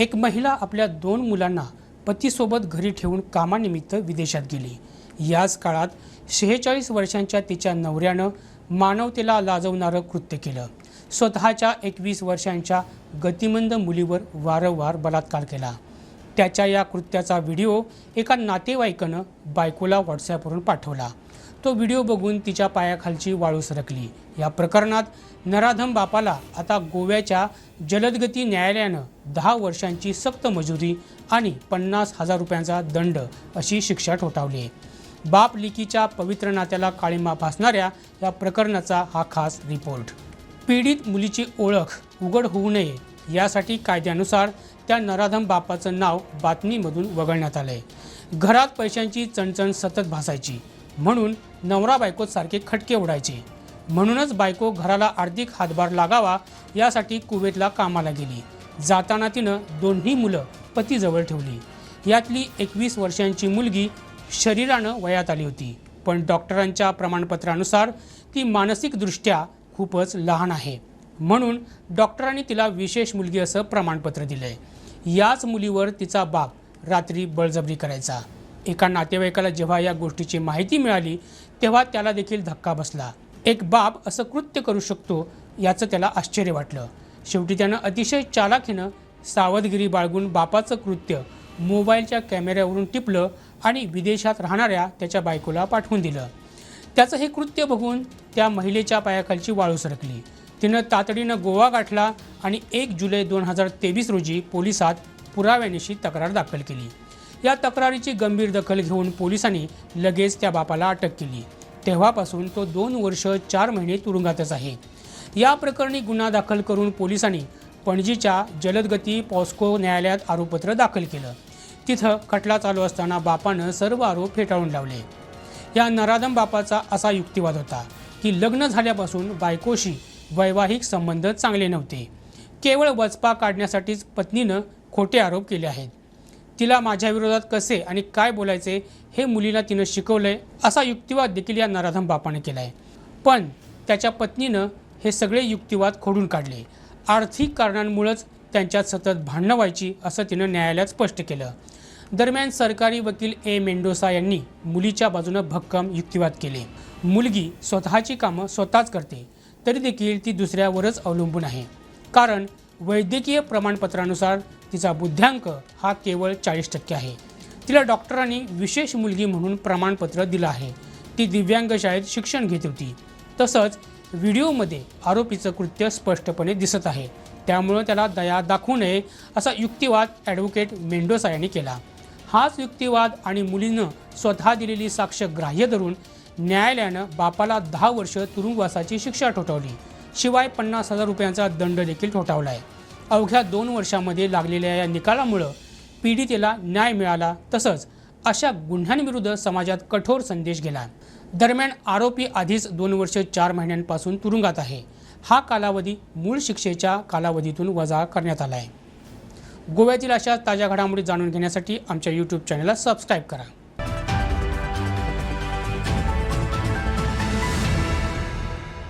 एक महिला आपल्या दोन मुलांना पतीसोबत घरी ठेवून कामानिमित्त विदेशात गेली. याच काळात शेहेचाळीस वर्षांच्या तिच्या नवऱ्यानं मानवतेला लाजवणारं कृत्य केलं. स्वतःच्या एकवीस वर्षांच्या गतिमंद मुलीवर वारंवार बलात्कार केला. त्याच्या या कृत्याचा व्हिडिओ एका नातेवाईकानं बायकोला व्हॉट्सॲपवरून पाठवला. तो व्हिडिओ बघून तिच्या पायाखालची वाळू सरकली. या प्रकरणात नराधम बापाला आता गोव्याच्या जलदगती न्यायालयानं दहा वर्षांची सक्त मजुरी आणि पन्नास हजार रुपयांचा दंड अशी शिक्षा ठोठावली. आहे बाप लिकीच्या पवित्र नात्याला काळीमा भासणाऱ्या या प्रकरणाचा हा खास रिपोर्ट. पीडित मुलीची ओळख उघड होऊ नये यासाठी कायद्यानुसार त्या नराधम बापाचं नाव बातमीमधून वगळण्यात आलंय. घरात पैशांची चणचण सतत भासायची. म्हणून नवरा बायकोत सारखे खटके उडायचे. म्हणूनच बायको घराला आर्थिक हातभार लागावा यासाठी कुवेतला कामाला गेली. जाताना तिनं दोन्ही मुलं पतीजवळ ठेवली. यातली एकवीस वर्षांची मुलगी शरीरानं वयात आली होती. पण डॉक्टरांच्या प्रमाणपत्रानुसार ती मानसिकदृष्ट्या खूपच लहान आहे. म्हणून डॉक्टरांनी तिला विशेष मुलगी असं प्रमाणपत्र दिलं आहे याच मुलीवर तिचा बाप रात्री बळजबरी करायचा. एका नातेवाईकाला जेव्हा या गोष्टीची माहिती मिळाली तेव्हा त्याला देखील धक्का बसला. एक बाप असं कृत्य करू शकतो याचं त्याला आश्चर्य वाटलं. शेवटी त्यानं अतिशय चालाखीनं सावधगिरी बाळगून बापाचं कृत्य मोबाईलच्या कॅमेऱ्यावरून टिपलं आणि विदेशात राहणाऱ्या त्याच्या बायकोला पाठवून दिलं. त्याचं हे कृत्य बघून त्या महिलेच्या पायाखालची वाळू सरकली. तिनं तातडीनं गोवा गाठला आणि एक जुलै दोन हजार तेवीस रोजी पोलिसात पुराव्यानिशी तक्रार दाखल केली. या तक्रारीची गंभीर दखल घेऊन पोलिसांनी लगेच त्या बापाला अटक केली. तेव्हापासून तो दोन वर्ष चार महिने तुरुंगातच आहे. या प्रकरणी गुन्हा दाखल करून पोलिसांनी पणजीच्या जलदगती पॉस्को न्यायालयात आरोपपत्र दाखल केलं. तिथं खटला चालू असताना बापानं सर्व आरोप फेटाळून लावले. या नराधम बापाचा असा युक्तिवाद होता की लग्न झाल्यापासून बायकोशी वैवाहिक संबंध चांगले नव्हते. केवळ वचपा काढण्यासाठीच पत्नीनं खोटे आरोप केले आहेत. तिला माझ्या विरोधात कसे आणि काय बोलायचे हे मुलीला तिनं शिकवलंय असा युक्तिवाद देखील या नराधम बापाने केला आहे पण त्याच्या पत्नीनं हे सगळे युक्तिवाद खोडून काढले. आर्थिक कारणांमुळेच त्यांच्यात सतत भांडणं व्हायची असं तिनं न्यायालयात स्पष्ट केलं. दरम्यान सरकारी वकील ए. मेंडोसा यांनी मुलीच्या बाजूनं भक्कम युक्तिवाद केले. मुलगी स्वतःची कामं स्वतःच करते. तरी देखील ती दुसऱ्यावरच अवलंबून आहे. कारण वैद्यकीय प्रमाणपत्रानुसार तिचा बुद्ध्यांक हा केवळ चाळीस टक्के आहे. तिला डॉक्टरांनी विशेष मुलगी म्हणून प्रमाणपत्र दिलं आहे. ती दिव्यांग शाळेत शिक्षण घेत होती. तसंच व्हिडिओमध्ये आरोपीचं कृत्य स्पष्टपणे दिसत आहे. त्यामुळं त्याला दया दाखवू नये असा युक्तिवाद ॲडव्होकेट मेंडोसा यांनी केला. हाच युक्तिवाद आणि मुलीनं स्वतः दिलेली साक्ष ग्राह्य धरून न्यायालयानं बापाला दहा वर्ष तुरुंगवासाची शिक्षा ठोठावली. शिवाय पन्नास हजार रुपयांचा दंड देखील ठोठावला आहे अवघ्या दोन वर्षामध्ये लागलेल्या या निकालामुळं पीडितेला न्याय मिळाला तसंच अशा गुन्ह्यांविरुद्ध समाजात कठोर संदेश गेला. दरम्यान आरोपी आधीच दोन वर्ष चार महिन्यांपासून तुरुंगात आहे. हा कालावधी मूळ शिक्षेच्या कालावधीतून वजा करण्यात आला आहे गोव्यातील अशा ताज्या घडामोडी जाणून घेण्यासाठी आमच्या यूट्यूब चॅनलला सबस्क्राईब करा.